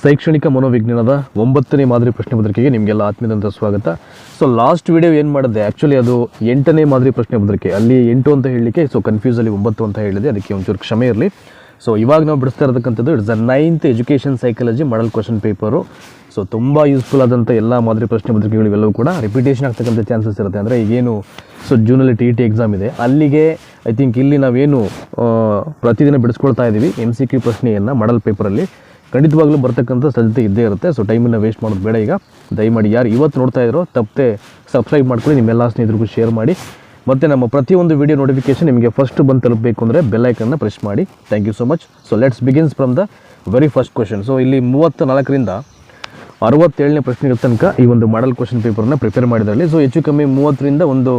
ಶೈಕ್ಷಣಿಕ ಮನೋವಿಜ್ಞಾನದ ಒಂಬತ್ತನೇ ಮಾದರಿ ಪ್ರಶ್ನೆ ಪತ್ರಿಕೆಗೆ ನಿಮಗೆಲ್ಲ ಆತ್ಮೀಯದಂತ ಸ್ವಾಗತ. ಸೊ ಲಾಸ್ಟ್ ವಿಡಿಯೋ ಏನು ಮಾಡಿದೆ ಆ್ಯಕ್ಚುಲಿ ಅದು ಎಂಟನೇ ಮಾದರಿ ಪ್ರಶ್ನೆ ಪತ್ರಿಕೆ. ಅಲ್ಲಿ ಎಂಟು ಅಂತ ಹೇಳಲಿಕ್ಕೆ ಸೊ ಕನ್ಫ್ಯೂಸಲ್ಲಿ ಒಂಬತ್ತು ಅಂತ ಹೇಳಿದೆ. ಅದಕ್ಕೆ ಒಂಚೂರು ಕ್ಷಮೆ ಇರಲಿ. ಸೊ ಇವಾಗ ನಾವು ಬಿಡಿಸ್ತಾ ಇರತಕ್ಕಂಥದ್ದು it's a ninth education psychology model question paper so ತುಂಬ ಯೂಸ್ಫುಲ್ ಆದಂಥ ಎಲ್ಲ ಮಾದರಿ ಪ್ರಶ್ನೆ ಪತ್ರಿಕೆಗಳು ಇವೆಲ್ಲವೂ ಕೂಡ ರಿಪಿಟೇಷನ್ ಆಗ್ತಕ್ಕಂಥ ಚಾನ್ಸಸ್ ಇರುತ್ತೆ. ಅಂದರೆ ಈಗೇನು ಸೊ ಜೂನಲ್ಲಿ ಟಿ ಟಿ ಎಕ್ಸಾಮ್ ಇದೆ. ಅಲ್ಲಿಗೆ ಐ ಥಿಂಕ್ ಇಲ್ಲಿ ನಾವೇನು ಪ್ರತಿದಿನ ಬಿಡಿಸ್ಕೊಳ್ತಾ ಇದ್ದೀವಿ ಎಂ ಸಿ ಕ್ಯೂ ಪ್ರಶ್ನೆಯನ್ನು ಮಾಡಲ್ ಪೇಪರಲ್ಲಿ ಖಂಡಿತವಾಗ್ಲೂ ಬರ್ತಕ್ಕಂಥ ಸಾಧ್ಯತೆ ಇದ್ದೇ ಇರುತ್ತೆ. ಸೊ ಟೈಮನ್ನು ವೇಸ್ಟ್ ಮಾಡೋದು ಬೇಡ ಈಗ. ದಯಮಾಡಿ ಯಾರು ಇವತ್ತು ನೋಡ್ತಾ ಇರೋ ತಪ್ಪದೆ ಸಬ್ಸ್ಕ್ರೈಬ್ ಮಾಡ್ಕೊಳ್ಳಿ ನಿಮ್ಮೆಲ್ಲ ಸ್ನೇಹಿತರಿಗೂ ಶೇರ್ ಮಾಡಿ. ಮತ್ತು ನಮ್ಮ ಪ್ರತಿಯೊಂದು ವಿಡಿಯೋ ನೋಟಿಫಿಕೇಶನ್ ನಿಮಗೆ ಫಸ್ಟ್ ಬಂದು ತಲುಪಬೇಕು ಅಂದರೆ ಬೆಲ್ಲೈಕನ್ನ ಪ್ರೆಸ್ ಮಾಡಿ. Thank you so much so let's begins from the very first question so ಇಲ್ಲಿ ಮೂವತ್ತು ನಾಲ್ಕರಿಂದ ಅರವತ್ತೇಳನೇ ಪ್ರಶ್ನೆಗಳ ತನಕ ಈ ಒಂದು ಮಾಡಲ್ ಕ್ವಶನ್ ಪೇಪರ್ನ ಪ್ರಿಪೇರ್ ಮಾಡಿದ್ರಲ್ಲಿ. ಸೊ ಹೆಚ್ಚು ಕಮ್ಮಿ ಮೂವತ್ತರಿಂದ ಒಂದು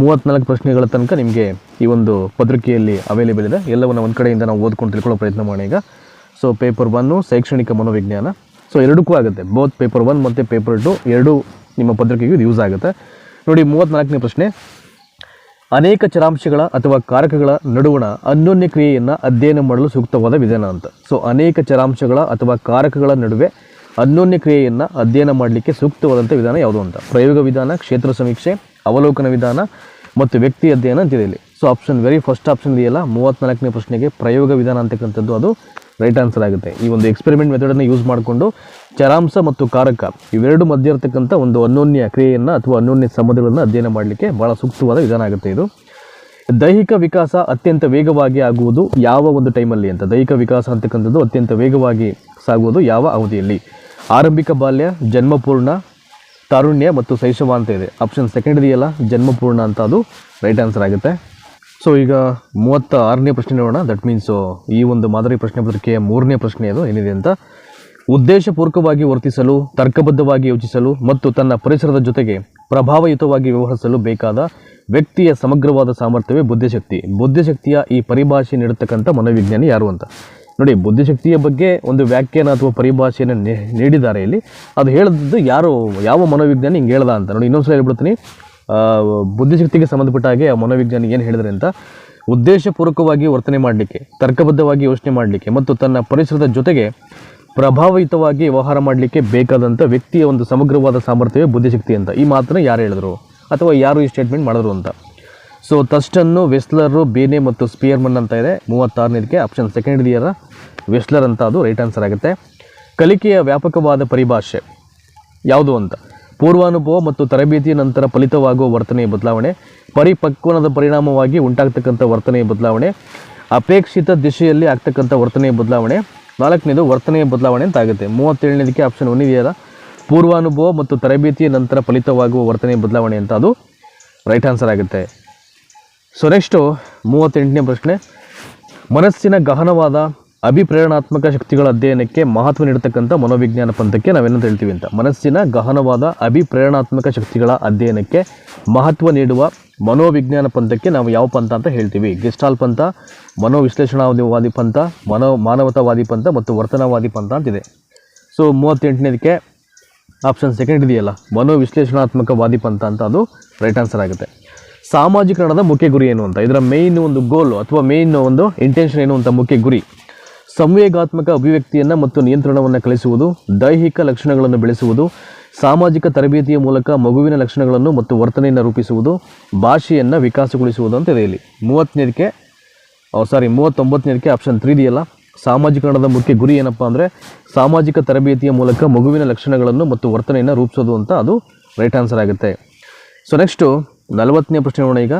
ಮೂವತ್ತ್ನಾಲ್ಕು ಪ್ರಶ್ನೆಗಳ ತನಕ ನಿಮಗೆ ಈ ಒಂದು ಪತ್ರಿಕೆಯಲ್ಲಿ ಅವೈಲೇಬಲ್ ಇದೆ. ಎಲ್ಲವನ್ನು ಒಂದು ಕಡೆಯಿಂದ ನಾವು ಓದ್ಕೊಂಡು ತಿಳ್ಕೊಳ್ಳೋ ಪ್ರಯತ್ನ ಮಾಡೋಣ ಈಗ. ಸೊ ಪೇಪರ್ ಒನ್ನು ಶೈಕ್ಷಣಿಕ ಮನೋವಿಜ್ಞಾನ. ಸೊ ಎರಡಕ್ಕೂ ಆಗುತ್ತೆ. ಬೋತ್ ಪೇಪರ್ ಒನ್ ಮತ್ತು ಪೇಪರ್ ಟು ಎರಡೂ ನಿಮ್ಮ ಪತ್ರಿಕೆಗೂ ಇದು ಯೂಸ್ ಆಗುತ್ತೆ. ನೋಡಿ ಮೂವತ್ತ್ನಾಲ್ಕನೇ ಪ್ರಶ್ನೆ. ಅನೇಕ ಚರಾಂಶಗಳ ಅಥವಾ ಕಾರಕಗಳ ನಡುವಣ ಅನ್ಯೋನ್ಯ ಕ್ರಿಯೆಯನ್ನು ಅಧ್ಯಯನ ಮಾಡಲು ಸೂಕ್ತವಾದ ವಿಧಾನ ಅಂತ. ಸೊ ಅನೇಕ ಚರಾಂಶಗಳ ಅಥವಾ ಕಾರಕಗಳ ನಡುವೆ ಅನ್ಯೋನ್ಯ ಕ್ರಿಯೆಯನ್ನು ಅಧ್ಯಯನ ಮಾಡಲಿಕ್ಕೆ ಸೂಕ್ತವಾದಂಥ ವಿಧಾನ ಯಾವುದು ಅಂತ. ಪ್ರಯೋಗ ವಿಧಾನ, ಕ್ಷೇತ್ರ ಸಮೀಕ್ಷೆ, ಅವಲೋಕನ ವಿಧಾನ ಮತ್ತು ವ್ಯಕ್ತಿ ಅಧ್ಯಯನ ಅಂತಿದೆ ಇಲ್ಲಿ. So option very first option ಇದೆಯಲ್ಲ ಮೂವತ್ತ್ನಾಲ್ಕನೇ ಪ್ರಶ್ನೆಗೆ ಪ್ರಯೋಗ ವಿಧಾನ ಅಂತಕ್ಕಂಥದ್ದು ಅದು. ರೈಟ್ ಆನ್ಸರ್ ಆಗುತ್ತೆ. ಈ ಒಂದು ಎಕ್ಸ್ಪೆರಿಮೆಂಟ್ ಮೆಥಡನ್ನು ಯೂಸ್ ಮಾಡಿಕೊಂಡು ಚರಾಂಶ ಮತ್ತು ಕಾರಕ ಇವೆರಡು ಮಧ್ಯೆ ಇರತಕ್ಕಂಥ ಒಂದು ಅನ್ಯೋನ್ಯ ಕ್ರಿಯೆಯನ್ನು ಅಥವಾ ಅನ್ಯೋನ್ಯ ಸಂಬಂಧಗಳನ್ನು ಅಧ್ಯಯನ ಮಾಡಲಿಕ್ಕೆ ಭಾಳ ಸೂಕ್ತವಾದ ವಿಧಾನ ಆಗುತ್ತೆ ಇದು. ದೈಹಿಕ ವಿಕಾಸ ಅತ್ಯಂತ ವೇಗವಾಗಿ ಆಗುವುದು ಯಾವ ಒಂದು ಟೈಮಲ್ಲಿ ಅಂತ. ದೈಹಿಕ ವಿಕಾಸ ಅಂತಕ್ಕಂಥದ್ದು ಅತ್ಯಂತ ವೇಗವಾಗಿ ಸಾಗುವುದು ಯಾವ ಅವಧಿಯಲ್ಲಿ. ಆರಂಭಿಕ ಬಾಲ್ಯ, ಜನ್ಮಪೂರ್ಣ, ತಾರುಣ್ಯ ಮತ್ತು ಶೈಶವ ಅಂತ ಇದೆ. ಆಪ್ಷನ್ ಸೆಕೆಂಡ್ ಇದೆಯಲ್ಲ, ಜನ್ಮಪೂರ್ಣ ಅಂತ ಅದು. ರೈಟ್ ಆನ್ಸರ್ ಆಗುತ್ತೆ. ಸೊ ಈಗ ಮೂವತ್ತ ಆರನೇ ಪ್ರಶ್ನೆ ನೋಡೋಣ. ದಟ್ ಮೀನ್ಸು ಈ ಒಂದು ಮಾದರಿ ಪ್ರಶ್ನೆ ಪತ್ರಿಕೆಯ ಮೂರನೇ ಪ್ರಶ್ನೆ ಅದು ಏನಿದೆ ಅಂತ. ಉದ್ದೇಶಪೂರ್ವಕವಾಗಿ ವರ್ತಿಸಲು, ತರ್ಕಬದ್ಧವಾಗಿ ಯೋಚಿಸಲು ಮತ್ತು ತನ್ನ ಪರಿಸರದ ಜೊತೆಗೆ ಪ್ರಭಾವಯುತವಾಗಿ ವ್ಯವಹರಿಸಲು ಬೇಕಾದ ವ್ಯಕ್ತಿಯ ಸಮಗ್ರವಾದ ಸಾಮರ್ಥ್ಯವೇ ಬುದ್ಧಿಶಕ್ತಿ. ಬುದ್ಧಿಶಕ್ತಿಯ ಈ ಪರಿಭಾಷೆ ನೀಡತಕ್ಕಂಥ ಮನೋವಿಜ್ಞಾನಿ ಯಾರು ಅಂತ. ನೋಡಿ, ಬುದ್ಧಿಶಕ್ತಿಯ ಬಗ್ಗೆ ಒಂದು ವ್ಯಾಖ್ಯಾನ ಅಥವಾ ಪರಿಭಾಷೆಯನ್ನು ನೀಡಿದ್ದಾರೆ ಇಲ್ಲಿ. ಅದು ಹೇಳಿದ್ದು ಯಾರು, ಯಾವ ಮನೋವಿಜ್ಞಾನಿ ಹಿಂಗೆ ಹೇಳ್ದ ಅಂತ. ನೋಡಿ ಇನ್ನೊಂದು ಸಲ ಹೇಳ್ಬಿಡ್ತೀನಿ. ಬುದ್ಧಿಶಕ್ತಿಗೆ ಸಂಬಂಧಪಟ್ಟ ಹಾಗೆ ಆ ಮನೋವಿಜ್ಞಾನಿ ಏನು ಹೇಳಿದ್ರೆ ಅಂತ, ಉದ್ದೇಶಪೂರ್ವಕವಾಗಿ ವರ್ತನೆ ಮಾಡಲಿಕ್ಕೆ, ತರ್ಕಬದ್ಧವಾಗಿ ಯೋಚನೆ ಮಾಡಲಿಕ್ಕೆ ಮತ್ತು ತನ್ನ ಪರಿಸರದ ಜೊತೆಗೆ ಪ್ರಭಾವಯುತವಾಗಿ ವ್ಯವಹಾರ ಮಾಡಲಿಕ್ಕೆ ಬೇಕಾದಂಥ ವ್ಯಕ್ತಿಯ ಒಂದು ಸಮಗ್ರವಾದ ಸಾಮರ್ಥ್ಯವೇ ಬುದ್ಧಿಶಕ್ತಿ ಅಂತ. ಈ ಮಾತನ್ನು ಯಾರು ಹೇಳಿದ್ರು? ಅಥವಾ ಯಾರು ಈ ಸ್ಟೇಟ್ಮೆಂಟ್ ಮಾಡಿದ್ರು ಅಂತ? ಸೊ ತಸ್ಟನ್ನು ವೆಸ್ಲರು, ಬೇನೆ ಮತ್ತು ಸ್ಪಿಯರ್ಮನ್ ಅಂತ ಇದೆ. ಮೂವತ್ತಾರನೇದಕ್ಕೆ ಆಪ್ಷನ್ ಸೆಕೆಂಡ್ ಇಯರ ವೆಸ್ಲರ್ ಅಂತ ಅದು ರೈಟ್ ಆನ್ಸರ್ ಆಗುತ್ತೆ. ಕಲಿಕೆಯ ವ್ಯಾಪಕವಾದ ಪರಿಭಾಷೆ ಯಾವುದು ಅಂತ? ಪೂರ್ವಾನುಭವ ಮತ್ತು ತರಬೇತಿಯ ನಂತರ ಫಲಿತವಾಗುವ ವರ್ತನೆಯ ಬದಲಾವಣೆ, ಪರಿಪಕ್ವನದ ಪರಿಣಾಮವಾಗಿ ಉಂಟಾಗ್ತಕ್ಕಂಥ ವರ್ತನೆಯ ಬದಲಾವಣೆ, ಅಪೇಕ್ಷಿತ ದಿಶೆಯಲ್ಲಿ ಆಗ್ತಕ್ಕಂಥ ವರ್ತನೆಯ ಬದಲಾವಣೆ, ನಾಲ್ಕನೇದು ವರ್ತನೆಯ ಬದಲಾವಣೆ ಅಂತ ಆಗುತ್ತೆ ಮೂವತ್ತೇಳನೇದಕ್ಕೆ ಆಪ್ಷನ್ ಒನ್ ಇದೆಯಲ್ಲ? ಪೂರ್ವಾನುಭವ ಮತ್ತು ತರಬೇತಿಯ ನಂತರ ಫಲಿತವಾಗುವ ವರ್ತನೆಯ ಬದಲಾವಣೆ ಅಂತ ಅದು ರೈಟ್ ಆನ್ಸರ್ ಆಗುತ್ತೆ. ಸೊ ನೆಕ್ಸ್ಟು ಮೂವತ್ತೆಂಟನೇ ಪ್ರಶ್ನೆ. ಮನಸ್ಸಿನ ಗಹನವಾದ ಅಭಿಪ್ರೇರಣಾತ್ಮಕ ಶಕ್ತಿಗಳ ಅಧ್ಯಯನಕ್ಕೆ ಮಹತ್ವ ನೀಡತಕ್ಕಂಥ ಮನೋವಿಜ್ಞಾನ ಪಂಥಕ್ಕೆ ನಾವೇನಂತ ಹೇಳ್ತೀವಿ ಅಂತ. ಮನಸ್ಸಿನ ಗಹನವಾದ ಅಭಿಪ್ರೇರಣಾತ್ಮಕ ಶಕ್ತಿಗಳ ಅಧ್ಯಯನಕ್ಕೆ ಮಹತ್ವ ನೀಡುವ ಮನೋವಿಜ್ಞಾನ ಪಂಥಕ್ಕೆ ನಾವು ಯಾವ ಪಂಥ ಅಂತ ಹೇಳ್ತೀವಿ. ಗೆಸ್ಟಾಲ್ ಪಂಥ ಮನೋವಿಶ್ಲೇಷಣಾವಾದಿ ಪಂಥ, ಮನೋ ಮಾನವತಾವಾದಿ ಪಂಥ ಮತ್ತು ವರ್ತನವಾದಿ ಪಂಥ ಅಂತಿದೆ ಸೊ, ಮೂವತ್ತೆಂಟನೇದಕ್ಕೆ ಆಪ್ಷನ್ ಸೆಕೆಂಡ್ ಇದೆಯಲ್ಲ, ಮನೋವಿಶ್ಲೇಷಣಾತ್ಮಕವಾದಿ ಪಂಥ ಅಂತ ಅದು ರೈಟ್ ಆನ್ಸರ್ ಆಗುತ್ತೆ. ಸಾಮಾಜಿಕರಣದ ಮುಖ್ಯ ಗುರಿ ಏನು ಅಂತ, ಇದರ ಮೇಯ್ನ್ ಒಂದು ಗೋಲು ಅಥವಾ ಮೇಯ್ನ್ ಒಂದು ಇಂಟೆನ್ಷನ್ ಏನು ಅಂತ ಮುಖ್ಯ ಗುರಿ? ಸಂವೇಗಾತ್ಮಕ ಅಭಿವ್ಯಕ್ತಿಯನ್ನು ಮತ್ತು ನಿಯಂತ್ರಣವನ್ನು ಕಲಿಸುವುದು, ದೈಹಿಕ ಲಕ್ಷಣಗಳನ್ನು ಬೆಳೆಸುವುದು, ಸಾಮಾಜಿಕ ತರಬೇತಿಯ ಮೂಲಕ ಮಗುವಿನ ಲಕ್ಷಣಗಳನ್ನು ಮತ್ತು ವರ್ತನೆಯನ್ನು ರೂಪಿಸುವುದು, ಭಾಷೆಯನ್ನು ವಿಕಾಸಗೊಳಿಸುವುದು ಅಂತ ಇದೆ ಇಲ್ಲಿ. ಮೂವತ್ತನೇದಕ್ಕೆ ಸಾರಿ ಮೂವತ್ತೊಂಬತ್ತನೇದಕ್ಕೆ ಆಪ್ಷನ್ ತ್ರೀ ಇದೆಯಲ್ಲ? ಸಾಮಾಜಿಕರಣದ ಮುಖ್ಯ ಗುರಿ ಏನಪ್ಪ ಅಂದರೆ ಸಾಮಾಜಿಕ ತರಬೇತಿಯ ಮೂಲಕ ಮಗುವಿನ ಲಕ್ಷಣಗಳನ್ನು ಮತ್ತು ವರ್ತನೆಯನ್ನು ರೂಪಿಸೋದು ಅಂತ ಅದು ರೈಟ್ ಆನ್ಸರ್ ಆಗುತ್ತೆ. ಸೊ ನೆಕ್ಸ್ಟು ನಲವತ್ತನೇ ಪ್ರಶ್ನೆ ನೋಡೋಣ ಈಗ.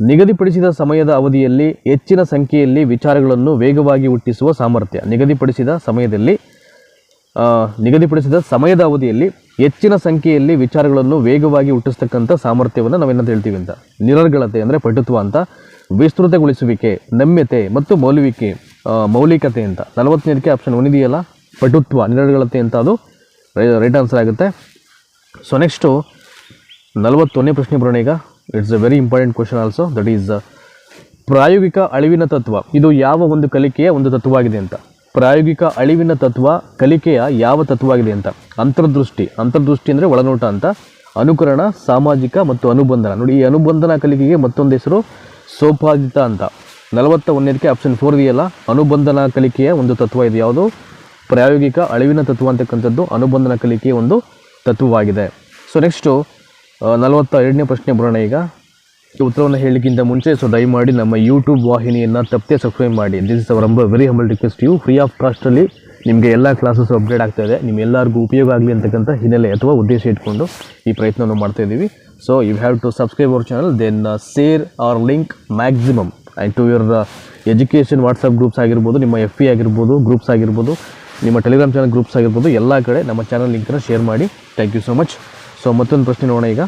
ನಿಗದಿಪಡಿಸಿದ ಸಮಯದ ಅವಧಿಯಲ್ಲಿ ಹೆಚ್ಚಿನ ಸಂಖ್ಯೆಯಲ್ಲಿ ವಿಚಾರಗಳನ್ನು ವೇಗವಾಗಿ ಹುಟ್ಟಿಸುವ ಸಾಮರ್ಥ್ಯ. ನಿಗದಿಪಡಿಸಿದ ಸಮಯದಲ್ಲಿ ನಿಗದಿಪಡಿಸಿದ ಸಮಯದ ಅವಧಿಯಲ್ಲಿ ಹೆಚ್ಚಿನ ಸಂಖ್ಯೆಯಲ್ಲಿ ವಿಚಾರಗಳನ್ನು ವೇಗವಾಗಿ ಹುಟ್ಟಿಸ್ತಕ್ಕಂಥ ಸಾಮರ್ಥ್ಯವನ್ನು ನಾವೇನಂತ ಹೇಳ್ತೀವಿ ಅಂತ. ನಿರರ್ಗಳತೆ ಅಂದರೆ ಪಟುತ್ವ ಅಂತ, ವಿಸ್ತೃತಗೊಳಿಸುವಿಕೆ, ನಮ್ಯತೆ ಮತ್ತು ಮೌಲ್ಯವಿಕೆ ಮೌಲಿಕತೆ ಅಂತ. ನಲವತ್ತನೇದಕ್ಕೆ ಆಪ್ಷನ್ ಒನ್ ಇದೆಯಲ್ಲ? ಪಟುತ್ವ, ನಿರರ್ಗಳತೆ ಅಂತ ಅದು. ರೈಟ್ ಆನ್ಸರ್ ಆಗುತ್ತೆ. ಸೊ ನೆಕ್ಸ್ಟು ನಲವತ್ತೊಂದನೇ ಪ್ರಶ್ನೆ ಬರೋಣ ಈಗ. It's a very important question also that is ಪ್ರಾಯೋಗಿಕ ಅಳಿವಿನ ತತ್ವ, ಇದು ಯಾವ ಒಂದು ಕಲಿಕೆಯ ಒಂದು ತತ್ವವಾಗಿದೆ ಅಂತ. ಪ್ರಾಯೋಗಿಕ ಅಳಿವಿನ ತತ್ವ, ಕಲಿಕೆಯ ಯಾವ ತತ್ವವಾಗಿದೆ ಅಂತ. ಅಂತರ್ದೃಷ್ಟಿ ಅಂತರ್ದೃಷ್ಟಿ ಅಂದರೆ ಒಳನೋಟ ಅಂತ. ಅನುಕರಣ, ಸಾಮಾಜಿಕ ಮತ್ತು ಅನುಬಂಧನ. ನೋಡಿ, ಈ ಅನುಬಂಧನ ಕಲಿಕೆಗೆ ಮತ್ತೊಂದು ಹೆಸರು, ಸೋಪಾದಿತ ಅಂತ. ನಲವತ್ತ ಒಂದನೇದಕ್ಕೆ ಆಪ್ಷನ್ ಫೋರ್ ಇದೆಯಲ್ಲ ಅನುಬಂಧನ ಕಲಿಕೆಯ ಒಂದು ತತ್ವ ಇದು ಯಾವುದು? ಪ್ರಾಯೋಗಿಕ ಅಳಿವಿನ ತತ್ವ ಅಂತಕ್ಕಂಥದ್ದು ಅನುಬಂಧನ ಕಲಿಕೆಯ ಒಂದು ತತ್ವವಾಗಿದೆ. ಸೊ ನೆಕ್ಸ್ಟು ನಲವತ್ತ ಎರಡನೇ ಪ್ರಶ್ನೆ ಬರೋಣ ಈಗ. ಉತ್ತರವನ್ನು ಹೇಳೋಕ್ಕಿಂತ ಮುಂಚೆ ಸೊ ದಯಮಾಡಿ ನಮ್ಮ ಯೂಟ್ಯೂಬ್ ವಾಹಿನಿಯನ್ನು ತಪ್ಪದೆ ಸಬ್ಸ್ಕ್ರೈಬ್ ಮಾಡಿ. ದಿಸ್ ಇಸ್ ಅವರ್ ಅಂಬ very humble request you free of ಕಾಸ್ಟಲ್ಲಿ ನಿಮಗೆ ಎಲ್ಲ ಕ್ಲಾಸಸ್ ಅಪ್ಡೇಟ್ ಆಗ್ತಾ ಇದೆ. ನಿಮ್ಮೆಲ್ಲರಿಗೂ ಉಪಯೋಗ ಆಗಲಿ ಅಂತಕ್ಕಂಥ ಹಿನ್ನೆಲೆ ಅಥವಾ ಉದ್ದೇಶ ಇಟ್ಕೊಂಡು ಈ ಪ್ರಯತ್ನವನ್ನು ಮಾಡ್ತಾ ಇದ್ದೀವಿ. So you have to subscribe our channel then share our link maximum and to your education WhatsApp groups ಆಗಿರ್ಬೋದು, ನಿಮ್ಮ ಎಫ್ ಇ ಆಗಿರ್ಬೋದು ಗ್ರೂಪ್ಸ್ ಆಗಿರ್ಬೋದು, ನಿಮ್ಮ ಟೆಲಿಗ್ರಾಮ್ ಚಾನಲ್ ಗ್ರೂಪ್ಸ್ ಆಗಿರ್ಬೋದು, ಎಲ್ಲ ಕಡೆ ನಮ್ಮ ಚಾನಲ್ ಲಿಂಕನ್ನು ಶೇರ್ ಮಾಡಿ. Thank you so much so ಮತ್ತೊಂದು ಪ್ರಶ್ನೆ ನೋಡೋಣ ಈಗ.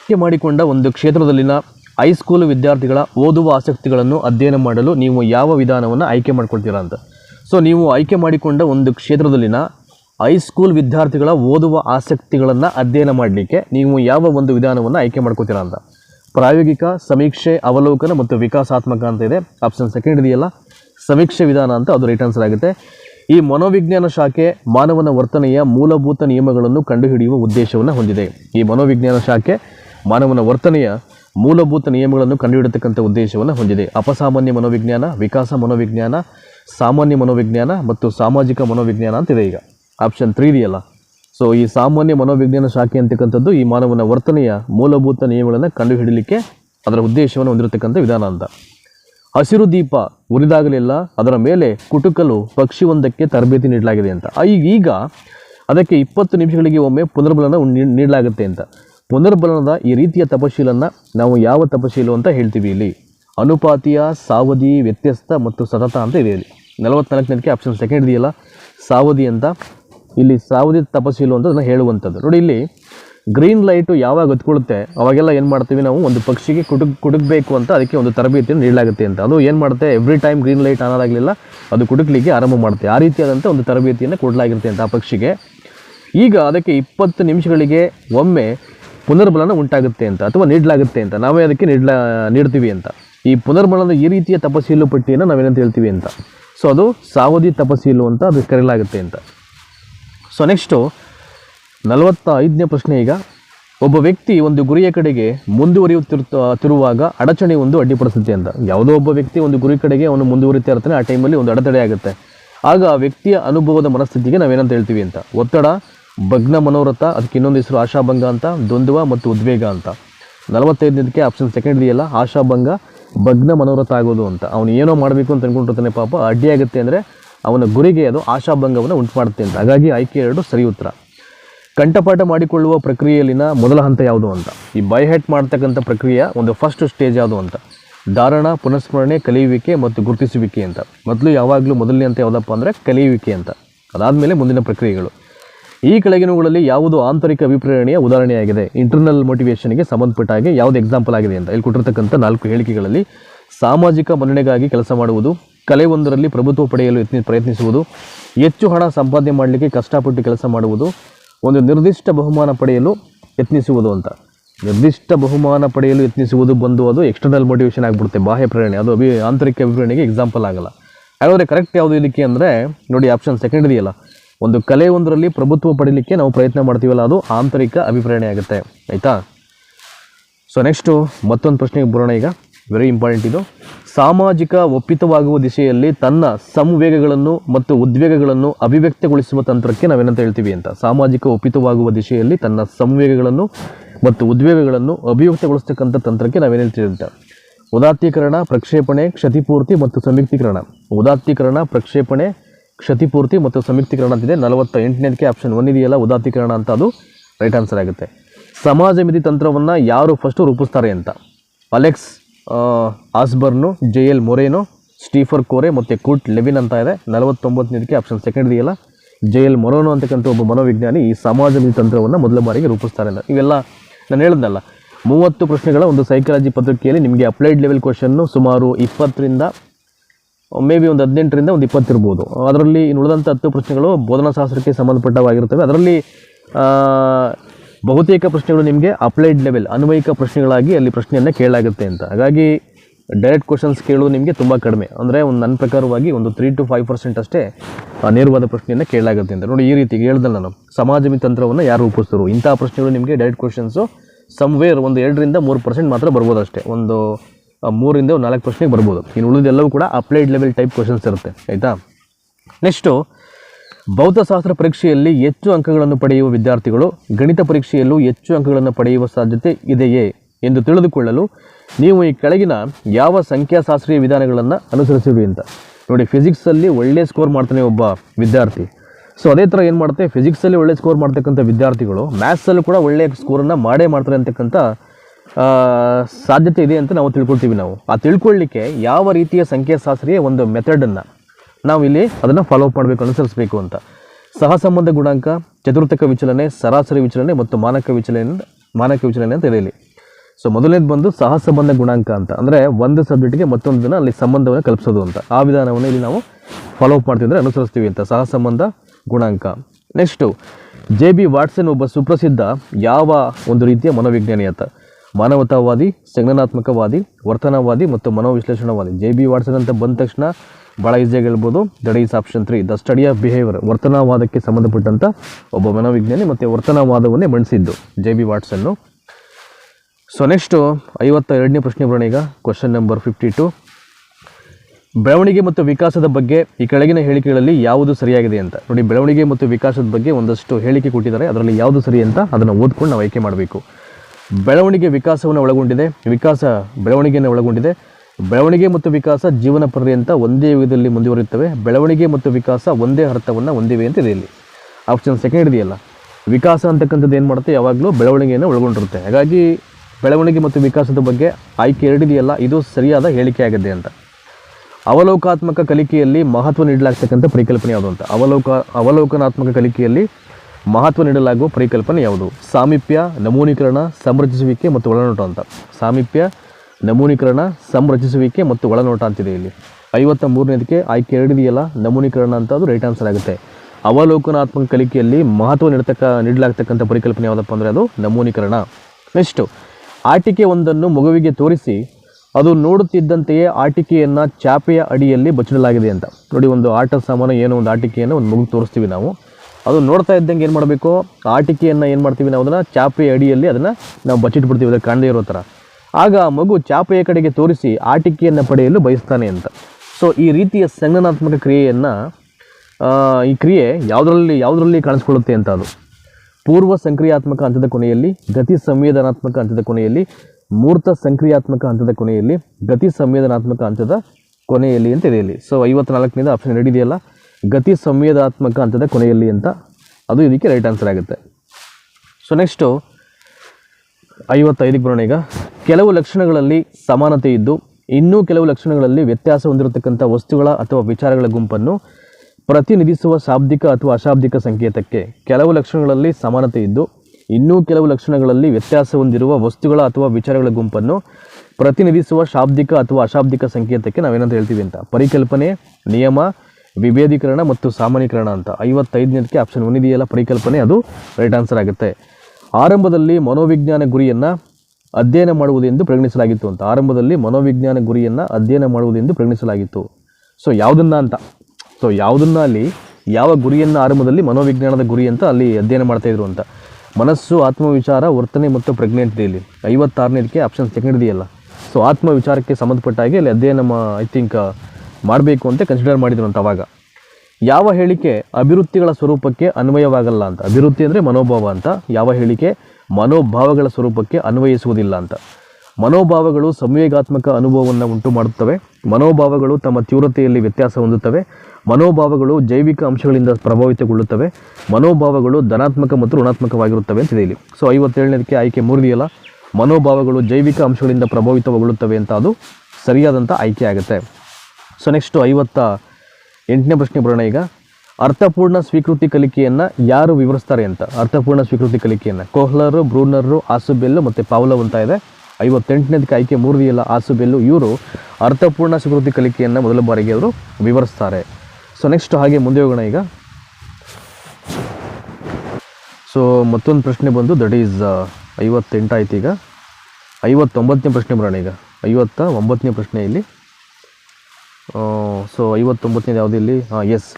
ಆಯ್ಕೆ ಮಾಡಿಕೊಂಡ ಒಂದು ಕ್ಷೇತ್ರದಲ್ಲಿನ ಹೈಸ್ಕೂಲ್ ವಿದ್ಯಾರ್ಥಿಗಳ ಓದುವ ಆಸಕ್ತಿಗಳನ್ನು ಅಧ್ಯಯನ ಮಾಡಲು ನೀವು ಯಾವ ವಿಧಾನವನ್ನು ಆಯ್ಕೆ ಮಾಡ್ಕೊಳ್ತೀರಾ ಅಂತ. ಸೊ ನೀವು ಆಯ್ಕೆ ಮಾಡಿಕೊಂಡ ಒಂದು ಕ್ಷೇತ್ರದಲ್ಲಿನ ಹೈಸ್ಕೂಲ್ ವಿದ್ಯಾರ್ಥಿಗಳ ಓದುವ ಆಸಕ್ತಿಗಳನ್ನು ಅಧ್ಯಯನ ಮಾಡಲಿಕ್ಕೆ ನೀವು ಯಾವ ಒಂದು ವಿಧಾನವನ್ನು ಆಯ್ಕೆ ಮಾಡ್ಕೋತೀರಾ ಅಂತ. ಪ್ರಾಯೋಗಿಕ, ಸಮೀಕ್ಷೆ, ಅವಲೋಕನ ಮತ್ತು ವಿಕಾಸಾತ್ಮಕ ಅಂತ ಇದೆ. ಆಪ್ಷನ್ ಸೆಕೆಂಡ್ ಇದೆಯಲ್ಲ. ಸಮೀಕ್ಷೆ ವಿಧಾನ ಅಂತ ಅದು ರೈಟ್ ಆನ್ಸರ್ ಆಗುತ್ತೆ. ಈ ಮನೋವಿಜ್ಞಾನ ಶಾಖೆ ಮಾನವನ ವರ್ತನೆಯ ಮೂಲಭೂತ ನಿಯಮಗಳನ್ನು ಕಂಡುಹಿಡಿಯುವ ಉದ್ದೇಶವನ್ನು ಹೊಂದಿದೆ. ಈ ಮನೋವಿಜ್ಞಾನ ಶಾಖೆ ಮಾನವನ ವರ್ತನೆಯ ಮೂಲಭೂತ ನಿಯಮಗಳನ್ನು ಕಂಡುಹಿಡತಕ್ಕಂಥ ಉದ್ದೇಶವನ್ನು ಹೊಂದಿದೆ. ಅಪಸಾಮಾನ್ಯ ಮನೋವಿಜ್ಞಾನ, ವಿಕಾಸ ಮನೋವಿಜ್ಞಾನ, ಸಾಮಾನ್ಯ ಮನೋವಿಜ್ಞಾನ ಮತ್ತು ಸಾಮಾಜಿಕ ಮನೋವಿಜ್ಞಾನ ಅಂತಿದೆ ಈಗ. ಆಪ್ಷನ್ ತ್ರೀ ಇದೆಯಲ್ಲ? ಸೊ ಈ ಸಾಮಾನ್ಯ ಮನೋವಿಜ್ಞಾನ ಶಾಖೆ ಅಂತಕ್ಕಂಥದ್ದು ಈ ಮಾನವನ ವರ್ತನೆಯ ಮೂಲಭೂತ ನಿಯಮಗಳನ್ನು ಕಂಡುಹಿಡಲಿಕ್ಕೆ ಅದರ ಉದ್ದೇಶವನ್ನು ಹೊಂದಿರತಕ್ಕಂಥ ವಿಧಾನ ಅಂತ. ಹಸಿರು ದೀಪ ಉರಿದಾಗಲಿಲ್ಲ ಅದರ ಮೇಲೆ ಕುಟುಕಲು ಪಕ್ಷಿಯೊಂದಕ್ಕೆ ತರಬೇತಿ ನೀಡಲಾಗಿದೆ ಅಂತ. ಈಗ ಅದಕ್ಕೆ ಇಪ್ಪತ್ತು ನಿಮಿಷಗಳಿಗೆ ಒಮ್ಮೆ ಪುನರ್ಬಲನ ನೀಡಲಾಗುತ್ತೆ ಅಂತ. ಪುನರ್ಬಲನದ ಈ ರೀತಿಯ ತಪಶೀಲನ್ನು ನಾವು ಯಾವ ತಪಶೀಲು ಅಂತ ಹೇಳ್ತೀವಿ ಇಲ್ಲಿ. ಅನುಪಾತಿಯ, ಸಾವಧಿ, ವ್ಯತ್ಯಸ್ತ ಮತ್ತು ಸತತ ಅಂತ ಇದೆ ಇಲ್ಲಿ. ನಲವತ್ನಾಲ್ಕನೇದಕ್ಕೆ ಆಪ್ಷನ್ ಸೆಕೆಂಡ್ ಇದೆಯಲ್ಲ? ಸಾವಧಿ ಅಂತ. ಇಲ್ಲಿ ಸಾವಧಿ ತಪಶೀಲು ಅಂತ ಅದನ್ನು ಹೇಳುವಂಥದ್ದು. ನೋಡಿ ಇಲ್ಲಿ ಗ್ರೀನ್ ಲೈಟು ಯಾವಾಗ ಹತ್ಕೊಳ್ಳುತ್ತೆ ಅವಾಗೆಲ್ಲ ಏನು ಮಾಡ್ತೀವಿ ನಾವು? ಒಂದು ಪಕ್ಷಿಗೆ ಕುಟುಕ್ ಕುಟುಕಬೇಕು ಅಂತ ಅದಕ್ಕೆ ಒಂದು ತರಬೇತಿಯನ್ನು ನೀಡಲಾಗುತ್ತೆ ಅಂತ. ಅದು ಏನು ಮಾಡುತ್ತೆ? Every time green light on ಅದು ಕುಡುಕಲಿಕ್ಕೆ ಆರಂಭ ಮಾಡುತ್ತೆ. ಆ ರೀತಿಯಾದಂಥ ಒಂದು ತರಬೇತಿಯನ್ನು ಕೊಡಲಾಗಿರುತ್ತೆ ಅಂತ ಆ ಪಕ್ಷಿಗೆ. ಈಗ ಅದಕ್ಕೆ ಇಪ್ಪತ್ತು ನಿಮಿಷಗಳಿಗೆ ಒಮ್ಮೆ ಪುನರ್ಬಲನ ಉಂಟಾಗುತ್ತೆ ಅಂತ, ಅಥವಾ ನೀಡಲಾಗುತ್ತೆ ಅಂತ, ನಾವೇ ಅದಕ್ಕೆ ನೀಡ್ಲಾ, ನೀಡ್ತೀವಿ ಅಂತ. ಈ ಪುನರ್ಬಲನ ಈ ರೀತಿಯ ತಪಸೀಲು ಪಟ್ಟಿಯನ್ನು ನಾವೇನಂತ ಹೇಳ್ತೀವಿ ಅಂತ. ಸೊ ಅದು ಸಾವಧಿ ತಪಸೀಲು ಅಂತ ಅದು ಕರೆಯಲಾಗುತ್ತೆ ಅಂತ. ಸೊ ನೆಕ್ಸ್ಟು ನಲವತ್ತ ಐದನೇ ಪ್ರಶ್ನೆ ಈಗ. ಒಬ್ಬ ವ್ಯಕ್ತಿ ಒಂದು ಗುರಿಯ ಕಡೆಗೆ ಮುಂದುವರಿಯುತ್ತಿರುತ್ತಿರುವಾಗ ಅಡಚಣೆ ಒಂದು ಅಡ್ಡಿಪಡಿಸುತ್ತೆ ಅಂತ. ಯಾವುದೋ ಒಬ್ಬ ವ್ಯಕ್ತಿ ಒಂದು ಗುರಿ ಕಡೆಗೆ ಅವನು ಮುಂದುವರಿತಾ ಇರ್ತಾನೆ, ಆ ಟೈಮಲ್ಲಿ ಒಂದು ಅಡೆತಡೆ ಆಗುತ್ತೆ. ಆಗ ಆ ವ್ಯಕ್ತಿಯ ಅನುಭವದ ಮನಸ್ಥಿತಿಗೆ ನಾವೇನಂತ ಹೇಳ್ತೀವಿ ಅಂತ. ಒತ್ತಡ, ಭಗ್ನ ಮನೋರಥ, ಅದಕ್ಕೆ ಇನ್ನೊಂದು ಹೆಸರು ಆಶಾಭಂಗ ಅಂತ, ದ್ವಂದ್ವ ಮತ್ತು ಉದ್ವೇಗ ಅಂತ. ನಲವತ್ತೈದನೇದಕ್ಕೆ ಆಪ್ಷನ್ ಸೆಕೆಂಡ್ ಇದೆಯಲ್ಲ, ಆಶಾಭಂಗ, ಭಗ್ನ ಮನೋರಥ ಆಗೋದು ಅಂತ. ಅವನು ಏನೋ ಮಾಡಬೇಕು ಅಂತ ಅಂದ್ಕೊಂಡಿರ್ತಾನೆ ಪಾಪ, ಅಡ್ಡಿಯಾಗುತ್ತೆ ಅಂದರೆ ಅವನ ಗುರಿಗೆ ಅದು ಆಶಾಭಂಗವನ್ನು ಉಂಟು ಮಾಡುತ್ತೆ ಅಂತ. ಹಾಗಾಗಿ ಆಯ್ಕೆ ಎರಡು ಸರಿ ಉತ್ತರ. ಕಂಠಪಾಠ ಮಾಡಿಕೊಳ್ಳುವ ಪ್ರಕ್ರಿಯೆಯಲ್ಲಿನ ಮೊದಲ ಹಂತ ಯಾವುದು ಅಂತ? ಈ ಬೈ ಹೆಟ್ ಮಾಡ್ತಕ್ಕಂಥ ಪ್ರಕ್ರಿಯೆ ಒಂದು ಫಸ್ಟ್ ಸ್ಟೇಜ್ ಯಾವುದು ಅಂತ? ಧಾರಣ, ಪುನಸ್ಮರಣೆ, ಕಲಿಯುವಿಕೆ ಮತ್ತು ಗುರುತಿಸುವಿಕೆ ಅಂತ. ಮೊದಲು ಯಾವಾಗಲೂ ಮೊದಲನೇ ಅಂತ ಯಾವುದಪ್ಪ ಅಂದರೆ ಕಲಿಯುವಿಕೆ ಅಂತ. ಅದಾದಮೇಲೆ ಮುಂದಿನ ಪ್ರಕ್ರಿಯೆಗಳು. ಈ ಕೆಳಗಿನವುಗಳಲ್ಲಿ ಯಾವುದು ಆಂತರಿಕ ಅಭಿಪ್ರೇರಣೆಯ ಉದಾಹರಣೆಯಾಗಿದೆ? ಇಂಟರ್ನಲ್ ಮೋಟಿವೇಶನ್ಗೆ ಸಂಬಂಧಪಟ್ಟ ಹಾಗೆ ಯಾವುದು ಎಕ್ಸಾಂಪಲ್ ಆಗಿದೆ ಅಂತ. ಇಲ್ಲಿ ಕೊಟ್ಟಿರ್ತಕ್ಕಂಥ ನಾಲ್ಕು ಹೇಳಿಕೆಗಳಲ್ಲಿ ಸಾಮಾಜಿಕ ಮನ್ನಣೆಗಾಗಿ ಕೆಲಸ ಮಾಡುವುದು ಕಲೆ ಒಂದರಲ್ಲಿ ಪ್ರಭುತ್ವ ಪಡೆಯಲು ಯತ್ನಿ ಪ್ರಯತ್ನಿಸುವುದು, ಹೆಚ್ಚು ಹಣ ಸಂಪಾದನೆ ಮಾಡಲಿಕ್ಕೆ ಕಷ್ಟಪಟ್ಟು ಕೆಲಸ ಮಾಡುವುದು ಒಂದು ನಿರ್ದಿಷ್ಟ ಬಹುಮಾನ ಪಡೆಯಲು ಯತ್ನಿಸುವುದು ಅಂತ. ನಿರ್ದಿಷ್ಟ ಬಹುಮಾನ ಪಡೆಯಲು ಯತ್ನಿಸುವುದು ಬಂದು ಅದು ಎಕ್ಸ್ಟರ್ನಲ್ ಮೋಟಿವೇಶನ್ ಆಗಿಬಿಡುತ್ತೆ, ಬಾಹ್ಯ ಪ್ರೇರಣೆ. ಅದು ಅಭಿ ಆಂತರಿಕ ಅಭಿಪ್ರೇರಣೆಗೆ ಎಕ್ಸಾಂಪಲ್ ಆಗಲ್ಲ. ಹಾಗಾದರೆ ಕರೆಕ್ಟ್ ಯಾವುದು ಇದಕ್ಕೆ ಅಂದರೆ, ನೋಡಿ ಆಪ್ಷನ್ ಸೆಕೆಂಡ್ ಇದೆಯಲ್ಲ. ಒಂದು ಕಲೆ ಒಂದರಲ್ಲಿ ಪ್ರಭುತ್ವ ಪಡೀಲಿಕ್ಕೆ ನಾವು ಪ್ರಯತ್ನ ಮಾಡ್ತೀವಲ್ಲ, ಅದು ಆಂತರಿಕ ಅಭಿಪ್ರೇರಣೆ ಆಗುತ್ತೆ. ಆಯಿತಾ? ಸೊ ನೆಕ್ಸ್ಟು ಮತ್ತೊಂದು ಪ್ರಶ್ನೆಗೆ ಬರೋಣ ಈಗ. ವೆರಿ ಇಂಪಾರ್ಟೆಂಟ್ ಇದು. ಸಾಮಾಜಿಕ ಒಪ್ಪಿತವಾಗುವ ದಿಶೆಯಲ್ಲಿ ತನ್ನ ಸಂವೇಗಗಳನ್ನು ಮತ್ತು ಉದ್ವೇಗಗಳನ್ನು ಅಭಿವ್ಯಕ್ತಗೊಳಿಸುವ ತಂತ್ರಕ್ಕೆ ನಾವೇನಂತ ಹೇಳ್ತೀವಿ ಅಂತ. ಸಾಮಾಜಿಕ ಒಪ್ಪಿತವಾಗುವ ದಿಶೆಯಲ್ಲಿ ತನ್ನ ಸಂವೇಗಗಳನ್ನು ಮತ್ತು ಉದ್ವೇಗಗಳನ್ನು ಅಭಿವ್ಯಕ್ತಗೊಳಿಸ್ತಕ್ಕಂಥ ತಂತ್ರಕ್ಕೆ ನಾವೇನು ಹೇಳ್ತೀವಿ ಅಂತ. ಉದಾತ್ತೀಕರಣ, ಪ್ರಕ್ಷೇಪಣೆ, ಕ್ಷತಿಪೂರ್ತಿ ಮತ್ತು ಸಂಯುಕ್ತೀಕರಣ ಉದಾತ್ತೀಕರಣ, ಪ್ರಕ್ಷೇಪಣೆ, ಕ್ಷತಿಪೂರ್ತಿ ಮತ್ತು ಸಂಯುಕ್ತೀಕರಣ ಅಂತಿದೆ. ನಲವತ್ತ ಎಂಟನೇದಕ್ಕೆ ಆಪ್ಷನ್ ಒನ್ ಇದೆಯಲ್ಲ, ಉದಾತ್ತೀಕರಣ ಅಂತ ಅದು ರೈಟ್ ಆನ್ಸರ್ ಆಗುತ್ತೆ. ಸಮಾಜ ಮಿತಿ ತಂತ್ರವನ್ನು ಯಾರು ಫಸ್ಟು ರೂಪಿಸ್ತಾರೆ ಅಂತ. Alex Osborn J L Moreno, Stephen Corey ಮತ್ತು ಕುಟ್ ಲೆವಿನ್ ಅಂತ ಇದೆ. ನಲವತ್ತೊಂಬತ್ತನೇದಕ್ಕೆ ಆಪ್ಷನ್ ಸೆಕೆಂಡ್ ಇದೆಯಲ್ಲ. ಜೆ ಎಲ್ ಮೊರೋನೋ ಅಂತಕ್ಕಂಥ ಒಬ್ಬ ಮನೋವಿಜ್ಞಾನಿ ಈ ಸಮಾಜ ತಂತ್ರವನ್ನು ಮೊದಲ ಬಾರಿಗೆ ರೂಪಿಸ್ತಾರೆ ಅಂತ. ಇವೆಲ್ಲ ನಾನು ಹೇಳಿದ್ನಲ್ಲ. ಮೂವತ್ತು ಪ್ರಶ್ನೆಗಳ ಒಂದು ಸೈಕಾಲಜಿ ಪತ್ರಿಕೆಯಲ್ಲಿ ನಿಮಗೆ ಅಪ್ಲೈಡ್ ಲೆವೆಲ್ ಕ್ವಶನ್ನು ಸುಮಾರು ಇಪ್ಪತ್ತರಿಂದ, ಮೇ ಬಿ ಒಂದು ಹದಿನೆಂಟರಿಂದ ಒಂದು ಇಪ್ಪತ್ತಿರ್ಬೋದು. ಅದರಲ್ಲಿ ಉಳಿದಂಥ ಹತ್ತು ಪ್ರಶ್ನೆಗಳು ಬೋಧನಾಶಾಸ್ತ್ರಕ್ಕೆ ಸಂಬಂಧಪಟ್ಟವಾಗಿರ್ತವೆ ಅದರಲ್ಲಿ ಬಹುತೇಕ ಪ್ರಶ್ನೆಗಳು ನಿಮಗೆ ಅಪ್ಲೈಡ್ ಲೆವೆಲ್ ಅನ್ವಯಿಕ ಪ್ರಶ್ನೆಗಳಾಗಿ ಅಲ್ಲಿ ಪ್ರಶ್ನೆಯನ್ನು ಕೇಳಲಾಗುತ್ತೆ ಅಂತ. ಹಾಗಾಗಿ ಡೈರೆಕ್ಟ್ ಕ್ವಶನ್ಸ್ ಕೇಳೋದು ನಿಮಗೆ ತುಂಬ ಕಡಿಮೆ. ಅಂದರೆ ಒಂದು ನನ್ನ ಪ್ರಕಾರವಾಗಿ ಒಂದು ತ್ರೀ ಟು ಫೈವ್ ಪರ್ಸೆಂಟ್ ಅಷ್ಟೇ ನೇರವಾದ ಪ್ರಶ್ನೆಯನ್ನು ಕೇಳಲಾಗುತ್ತೆ ಅಂತ. ನೋಡಿ, ಈ ರೀತಿ ಹೇಳ್ದೆ ನಾನು. ಸಮಾಜ ತಂತ್ರವನ್ನು ಯಾರು ರೂಪಿಸಿದ್ರು ಇಂಥ ಪ್ರಶ್ನೆಗಳು ನಿಮಗೆ ಡೈರೆಕ್ಟ್ ಕ್ವಶನ್ಸು ಸಮ್ವೇರ್ ಒಂದು ಎರಡರಿಂದ ಮೂರು ಪರ್ಸೆಂಟ್ ಮಾತ್ರ ಬರ್ಬೋದು ಅಷ್ಟೇ. ಒಂದು ಮೂರಿಂದ ನಾಲ್ಕು ಪ್ರಶ್ನೆಗೆ ಬರ್ಬೋದು. ಇನ್ನು ಉಳಿದೆಲ್ಲವೂ ಕೂಡ ಅಪ್ಲೈಡ್ ಲೆವೆಲ್ ಟೈಪ್ ಕ್ವಶನ್ಸ್ ಇರುತ್ತೆ. ಆಯಿತಾ? ನೆಕ್ಸ್ಟು ಭೌತಶಾಸ್ತ್ರ ಪರೀಕ್ಷೆಯಲ್ಲಿ ಹೆಚ್ಚು ಅಂಕಗಳನ್ನು ಪಡೆಯುವ ವಿದ್ಯಾರ್ಥಿಗಳು ಗಣಿತ ಪರೀಕ್ಷೆಯಲ್ಲೂ ಹೆಚ್ಚು ಅಂಕಗಳನ್ನು ಪಡೆಯುವ ಸಾಧ್ಯತೆ ಇದೆಯೇ ಎಂದು ತಿಳಿದುಕೊಳ್ಳಲು ನೀವು ಈ ಕೆಳಗಿನ ಯಾವ ಸಂಖ್ಯಾಶಾಸ್ತ್ರೀಯ ವಿಧಾನಗಳನ್ನು ಅನುಸರಿಸಿರಿ ಅಂತ. ನೋಡಿ ಫಿಸಿಕ್ಸಲ್ಲಿ ಒಳ್ಳೆ ಸ್ಕೋರ್ ಮಾಡ್ತಾನೆ ಒಬ್ಬ ವಿದ್ಯಾರ್ಥಿ. ಸೊ ಅದೇ ಥರ ಏನು ಮಾಡುತ್ತೆ? ಫಿಸಿಕ್ಸಲ್ಲಿ ಒಳ್ಳೆ ಸ್ಕೋರ್ ಮಾಡ್ತಕ್ಕಂಥ ವಿದ್ಯಾರ್ಥಿಗಳು ಮ್ಯಾಥ್ಸಲ್ಲೂ ಕೂಡ ಒಳ್ಳೆಯ ಸ್ಕೋರನ್ನು ಮಾಡೇ ಮಾಡ್ತಾರೆ ಅಂತಕ್ಕಂಥ ಸಾಧ್ಯತೆ ಇದೆ ಅಂತ ನಾವು ತಿಳ್ಕೊಳ್ತೀವಿ ನಾವು. ಆ ತಿಳ್ಕೊಳ್ಳಿಕ್ಕೆ ಯಾವ ರೀತಿಯ ಸಂಖ್ಯಾಶಾಸ್ತ್ರೀಯ ಒಂದು ಮೆಥಡನ್ನು ನಾವು ಇಲ್ಲಿ ಅದನ್ನು ಫಾಲೋ ಅಪ್ ಮಾಡಬೇಕು ಅನುಸರಿಸಬೇಕು ಅಂತ. ಸಹಸಂಬಂಧ ಗುಣಾಂಕ, ಚತುರ್ಥಕ ವಿಚಲನೆ, ಸರಾಸರಿ ವಿಚಲನೆ ಮತ್ತು ಮಾನಕ ವಿಚಲನೆ ಮಾನಕ ವಿಚಲನೆ ಅಂತ ಇಲ್ಲಿ. ಸೊ ಮೊದಲನೇದು ಬಂದು ಸಹಸಂಬಂಧ ಗುಣಾಂಕ ಅಂತ. ಅಂದರೆ ಒಂದು ಸಬ್ಜೆಕ್ಟ್ಗೆ ಮತ್ತೊಂದನ್ನು ಅಲ್ಲಿ ಸಂಬಂಧವನ್ನು ಕಲ್ಪಿಸೋದು ಅಂತ. ಆ ವಿಧಾನವನ್ನು ಇಲ್ಲಿ ನಾವು ಫಾಲೋ ಅಪ್ ಮಾಡ್ತಿದ್ರೆ ಅನುಸರಿಸ್ತೀವಿ ಅಂತ. ಸಹಸಂಬಂಧ ಗುಣಾಂಕ. ನೆಕ್ಸ್ಟು ಜೆ ಬಿ ವಾಟ್ಸನ್ ಒಬ್ಬ ಸುಪ್ರಸಿದ್ಧ ಯಾವ ಒಂದು ರೀತಿಯ ಮನೋವಿಜ್ಞಾನಿ ಅಂತ. ಮಾನವತಾವಾದಿ, ಸಂಜ್ಞಾನಾತ್ಮಕವಾದಿ, ವರ್ತನವಾದಿ ಮತ್ತು ಮನೋವಿಶ್ಲೇಷಣವಾದಿ. ಜೆ ಬಿ ವಾಟ್ಸನ್ ಅಂತ ಬಂದ ತಕ್ಷಣ ಭಾಳ ಈಸಿಯಾಗಿ ಹೇಳ್ಬೋದು. That is option three the study of behaviour ವರ್ತನವಾದಕ್ಕೆ ಸಂಬಂಧಪಟ್ಟಂಥ ಒಬ್ಬ ಮನೋವಿಜ್ಞಾನಿ ಮತ್ತು ವರ್ತನವಾದವನ್ನೇ ಬಣಿಸಿದ್ದು J B Watson so next ಐವತ್ತ ಎರಡನೇ ಪ್ರಶ್ನೆ ಬರೋಣ ಈಗ. ಕ್ವಶನ್ ನಂಬರ್ ಫಿಫ್ಟಿ ಟು ಬೆಳವಣಿಗೆ ಮತ್ತು ವಿಕಾಸದ ಬಗ್ಗೆ ಈ ಕೆಳಗಿನ ಹೇಳಿಕೆಗಳಲ್ಲಿ ಯಾವುದು ಸರಿಯಾಗಿದೆ ಅಂತ. ನೋಡಿ, ಬೆಳವಣಿಗೆ ಮತ್ತು ವಿಕಾಸದ ಬಗ್ಗೆ ಒಂದಷ್ಟು ಹೇಳಿಕೆ ಕೊಟ್ಟಿದ್ದಾರೆ. ಅದರಲ್ಲಿ ಯಾವುದು ಸರಿ ಅಂತ ಅದನ್ನು ಓದ್ಕೊಂಡು ನಾವು ಆಯ್ಕೆ ಮಾಡಬೇಕು. ಬೆಳವಣಿಗೆ ವಿಕಾಸವನ್ನು ಒಳಗೊಂಡಿದೆ. ವಿಕಾಸ ಬೆಳವಣಿಗೆಯನ್ನು ಒಳಗೊಂಡಿದೆ. ಬೆಳವಣಿಗೆ ಮತ್ತು ವಿಕಾಸ ಜೀವನ ಪರ್ಯಂತ ಒಂದೇ ವಿಧದಲ್ಲಿ ಮುಂದುವರಿಯುತ್ತವೆ. ಬೆಳವಣಿಗೆ ಮತ್ತು ವಿಕಾಸ ಒಂದೇ ಅರ್ಥವನ್ನು ಹೊಂದಿವೆ ಅಂತ ಇದೆ ಇಲ್ಲಿ. ಆಪ್ಷನ್ ಸೆಕೆಂಡ್ ಇದೆಯಲ್ಲ. ವಿಕಾಸ ಅಂತಕ್ಕಂಥದ್ದು ಏನು ಮಾಡುತ್ತೆ? ಯಾವಾಗಲೂ ಬೆಳವಣಿಗೆಯನ್ನು ಒಳಗೊಂಡಿರುತ್ತೆ. ಹಾಗಾಗಿ ಬೆಳವಣಿಗೆ ಮತ್ತು ವಿಕಾಸದ ಬಗ್ಗೆ ಆಯ್ಕೆ ಎರಡಿದೆಯಲ್ಲ ಇದು ಸರಿಯಾದ ಹೇಳಿಕೆ ಆಗಿದೆ ಅಂತ. ಅವಲೋಕಾತ್ಮಕ ಕಲಿಕೆಯಲ್ಲಿ ಮಹತ್ವ ನೀಡಲಾಗ್ತಕ್ಕಂಥ ಪರಿಕಲ್ಪನೆ ಯಾವುದು ಅಂತ? ಅವಲೋಕ, ಅವಲೋಕನಾತ್ಮಕ ಕಲಿಕೆಯಲ್ಲಿ ಮಹತ್ವ ನೀಡಲಾಗುವ ಪರಿಕಲ್ಪನೆ ಯಾವುದು? ಸಾಮೀಪ್ಯ, ನಮೂನೀಕರಣ, ಸಂರಚಿಸುವಿಕೆ ಮತ್ತು ಒಳನೋಟ ಅಂತ. ಸಾಮೀಪ್ಯ ನಮೂನೀಕರಣ ಸಂರಚಿಸುವಿಕೆ ಮತ್ತು ಒಳನೋಟ ಅಂತಿದೆ ಇಲ್ಲಿ. ಐವತ್ತ ಮೂರನೇದಕ್ಕೆ ಆಯ್ಕೆ ಎರಡಿದೆಯಲ್ಲ, ನಮೂನೀಕರಣ ಅಂತ ಅದು ರೈಟ್ ಆನ್ಸರ್ ಆಗುತ್ತೆ. ಅವಲೋಕನಾತ್ಮಕ ಕಲಿಕೆಯಲ್ಲಿ ಮಹತ್ವ ನೀಡತಕ್ಕ, ನೀಡಲಾಗ್ತಕ್ಕಂಥ ಪರಿಕಲ್ಪನೆ ಯಾವುದಪ್ಪ ಅಂದರೆ ಅದು ನಮೂನೀಕರಣ. ನೆಕ್ಸ್ಟು, ಆಟಿಕೆ ಒಂದನ್ನು ಮಗುವಿಗೆ ತೋರಿಸಿ, ಅದು ನೋಡುತ್ತಿದ್ದಂತೆಯೇ ಆಟಿಕೆಯನ್ನು ಚಾಪೆಯ ಅಡಿಯಲ್ಲಿ ಬಚ್ಚಿಡಲಾಗಿದೆ ಅಂತ. ನೋಡಿ, ಒಂದು ಆಟ ಸಾಮಾನು ಏನೋ ಒಂದು ಆಟಿಕೆಯನ್ನು ಒಂದು ಮಗು ತೋರಿಸ್ತೀವಿ ನಾವು. ಅದು ನೋಡ್ತಾ ಇದ್ದಂಗೆ ಏನು ಮಾಡಬೇಕು? ಆಟಿಕೆಯನ್ನು ಏನು ಮಾಡ್ತೀವಿ ನಾವು ಅದನ್ನು? ಚಾಪೆಯ ಅಡಿಯಲ್ಲಿ ಅದನ್ನು ನಾವು ಬಚ್ಚಿಟ್ಬಿಡ್ತೀವಿ, ಅದಕ್ಕೆ ಕಾಣದೇ ಇರೋ ಥರ. ಆಗ ಮಗು ಚಾಪೆಯ ಕಡೆಗೆ ತೋರಿಸಿ ಆಟಿಕೆಯನ್ನು ಪಡೆಯಲು ಬಯಸ್ತಾನೆ ಅಂತ. ಸೊ ಈ ರೀತಿಯ ಸಂಘನಾತ್ಮಕ ಕ್ರಿಯೆಯನ್ನು ಈ ಕ್ರಿಯೆ ಯಾವುದರಲ್ಲಿ ಯಾವುದರಲ್ಲಿ ಕಾಣಿಸ್ಕೊಳ್ಳುತ್ತೆ ಅಂತ ಅದು. ಪೂರ್ವ ಸಂಕ್ರಿಯಾತ್ಮಕ ಹಂತದ ಕೊನೆಯಲ್ಲಿ, ಗತಿ ಸಂವೇದನಾತ್ಮಕ ಹಂತದ ಕೊನೆಯಲ್ಲಿ, ಮೂರ್ತ ಸಂಕ್ರಿಯಾತ್ಮಕ ಹಂತದ ಕೊನೆಯಲ್ಲಿ, ಗತಿ ಸಂವೇದನಾತ್ಮಕ ಹಂತದ ಕೊನೆಯಲ್ಲಿ ಅಂತ ಇದೆ ಇಲ್ಲಿ. ಸೊ ಐವತ್ನಾಲ್ಕನೇದು ಆಪ್ಷನ್ ನಡೆದಿದೆಯಲ್ಲ ಗತಿ ಸಂವೇದಾತ್ಮಕ ಹಂತದ ಕೊನೆಯಲ್ಲಿ ಅಂತ. ಅದು ಇದಕ್ಕೆ ರೈಟ್ ಆನ್ಸರ್ ಆಗುತ್ತೆ. ಸೊ ನೆಕ್ಸ್ಟು ಐವತ್ತೈದಕ್ಕೆ ಬರೋಣ ಈಗ. ಕೆಲವು ಲಕ್ಷಣಗಳಲ್ಲಿ ಸಮಾನತೆ ಇದ್ದು, ಇನ್ನೂ ಕೆಲವು ಲಕ್ಷಣಗಳಲ್ಲಿ ವ್ಯತ್ಯಾಸ ಹೊಂದಿರತಕ್ಕಂಥ ವಸ್ತುಗಳ ಅಥವಾ ವಿಚಾರಗಳ ಗುಂಪನ್ನು ಪ್ರತಿನಿಧಿಸುವ ಶಾಬ್ದಿಕ ಅಥವಾ ಅಶಾಬ್ದಿಕ ಸಂಕೇತಕ್ಕೆ ಕೆಲವು ಲಕ್ಷಣಗಳಲ್ಲಿ ಸಮಾನತೆ ಇದ್ದು, ಇನ್ನೂ ಕೆಲವು ಲಕ್ಷಣಗಳಲ್ಲಿ ವ್ಯತ್ಯಾಸ ಹೊಂದಿರುವ ವಸ್ತುಗಳ ಅಥವಾ ವಿಚಾರಗಳ ಗುಂಪನ್ನು ಪ್ರತಿನಿಧಿಸುವ ಶಾಬ್ದಿಕ ಅಥವಾ ಅಶಾಬ್ದಿಕ ಸಂಕೇತಕ್ಕೆ ನಾವೇನಂತ ಹೇಳ್ತೀವಿ ಅಂತ. ಪರಿಕಲ್ಪನೆ, ನಿಯಮ, ವಿಭೇದೀಕರಣ ಮತ್ತು ಸಾಮಾನ್ಯೀಕರಣ ಅಂತ. ಐವತ್ತೈದನೇದಕ್ಕೆ ಆಪ್ಷನ್ ಒನ್ ಇದೆಯಲ್ಲ ಪರಿಕಲ್ಪನೆ, ಅದು ರೈಟ್ ಆನ್ಸರ್ ಆಗುತ್ತೆ. ಆರಂಭದಲ್ಲಿ ಮನೋವಿಜ್ಞಾನ ಗುರಿಯನ್ನು ಅಧ್ಯಯನ ಮಾಡುವುದೆಂದು ಪರಿಗಣಿಸಲಾಗಿತ್ತು ಅಂತ. ಆರಂಭದಲ್ಲಿ ಮನೋವಿಜ್ಞಾನ ಗುರಿಯನ್ನು ಅಧ್ಯಯನ ಮಾಡುವುದೆಂದು ಪರಿಗಣಿಸಲಾಗಿತ್ತು ಸೊ ಯಾವುದನ್ನ ಅಂತ. ಸೊ ಯಾವುದನ್ನ ಅಲ್ಲಿ, ಯಾವ ಗುರಿಯನ್ನು ಆರಂಭದಲ್ಲಿ ಮನೋವಿಜ್ಞಾನದ ಗುರಿ ಅಂತ ಅಲ್ಲಿ ಅಧ್ಯಯನ ಮಾಡ್ತಾಯಿದ್ರು ಅಂತ. ಮನಸ್ಸು, ಆತ್ಮವಿಚಾರ, ವರ್ತನೆ ಮತ್ತು ಪ್ರಜ್ಞೆ ಅಂತ ಇಲ್ಲಿ. ಐವತ್ತಾರನೇದಕ್ಕೆ ಆಪ್ಷನ್ ಸೆಕೆಂಡ್ ಇದೆಯಲ್ಲ ಸೊ ಆತ್ಮವಿಚಾರಕ್ಕೆ ಸಂಬಂಧಪಟ್ಟ ಹಾಗೆ ಅಲ್ಲಿ ಅಧ್ಯಯನ ಐ ಥಿಂಕ್ ಮಾಡಬೇಕು ಅಂತ ಕನ್ಸಿಡರ್ ಮಾಡಿದ್ರು ಅಂತ ಅವಾಗ. ಯಾವ ಹೇಳಿಕೆ ಅಭಿವೃದ್ಧಿಗಳ ಸ್ವರೂಪಕ್ಕೆ ಅನ್ವಯವಾಗಲ್ಲ ಅಂತ? ಅಭಿವೃದ್ಧಿ ಅಂದರೆ ಮನೋಭಾವ ಅಂತ. ಯಾವ ಹೇಳಿಕೆ ಮನೋಭಾವಗಳ ಸ್ವರೂಪಕ್ಕೆ ಅನ್ವಯಿಸುವುದಿಲ್ಲ ಅಂತ? ಮನೋಭಾವಗಳು ಸಂವೇಗಾತ್ಮಕ ಅನುಭವವನ್ನು ಉಂಟು ಮಾಡುತ್ತವೆ. ಮನೋಭಾವಗಳು ತಮ್ಮ ತೀವ್ರತೆಯಲ್ಲಿ ವ್ಯತ್ಯಾಸ ಹೊಂದುತ್ತವೆ. ಮನೋಭಾವಗಳು ಜೈವಿಕ ಅಂಶಗಳಿಂದ ಪ್ರಭಾವಿತಗೊಳ್ಳುತ್ತವೆ. ಮನೋಭಾವಗಳು ಧನಾತ್ಮಕ ಮತ್ತು ಋಣಾತ್ಮಕವಾಗಿರುತ್ತವೆ ಅಂತಿದೆ ಇಲ್ಲಿ. ಸೊ ಐವತ್ತೇಳನೇದಕ್ಕೆ ಆಯ್ಕೆ ಮೂರನೆಯಲ್ಲ ಮನೋಭಾವಗಳು ಜೈವಿಕ ಅಂಶಗಳಿಂದ ಪ್ರಭಾವಿತಗೊಳ್ಳುತ್ತವೆ ಅಂತ ಅದು ಸರಿಯಾದಂಥ ಆಯ್ಕೆ ಆಗುತ್ತೆ. ಸೊ ನೆಕ್ಸ್ಟು ಐವತ್ತ ಎಂಟನೇ ಪ್ರಶ್ನೆ ಬರೋಣ ಈಗ. ಅರ್ಥಪೂರ್ಣ ಸ್ವೀಕೃತಿ ಕಲಿಕೆಯನ್ನು ಯಾರು ವಿವರಿಸ್ತಾರೆ ಅಂತ? ಅರ್ಥಪೂರ್ಣ ಸ್ವೀಕೃತಿ ಕಲಿಕೆಯನ್ನು. ಕೋಹ್ಲರು, ಬ್ರೂನರು, ಆಸುಬೆಲ್ಲು ಮತ್ತು ಪಾವ್ಲವ್ ಅಂತ ಇದೆ. ಐವತ್ತೆಂಟನೇದಕ್ಕೆ ಆಯ್ಕೆ ಮೂರನೆಯಲ್ಲ ಆಸುಬೆಲ್ಲು ಇವರು ಅರ್ಥಪೂರ್ಣ ಸ್ವೀಕೃತಿ ಕಲಿಕೆಯನ್ನು ಮೊದಲ ಬಾರಿಗೆ ಅವರು ವಿವರಿಸ್ತಾರೆ. ಸೊ ನೆಕ್ಸ್ಟ್ ಹಾಗೆ ಮುಂದೆ ಹೋಗೋಣ ಈಗ. ಸೊ ಮತ್ತೊಂದು ಪ್ರಶ್ನೆ ಬಂದು ದಟ್ ಈಸ್ ಐವತ್ತೆಂಟಾಯ್ತು ಈಗ. ಐವತ್ತೊಂಬತ್ತನೇ ಪ್ರಶ್ನೆ ಬರೋಣ ಈಗ. ಐವತ್ತ ಒಂಬತ್ತನೇ ಪ್ರಶ್ನೆ ಇಲ್ಲಿ. ಸೊ ಐವತ್ತೊಂಬತ್ತನೇದು ಯಾವುದು ಇಲ್ಲಿ? ಹಾಂ ಎಸ್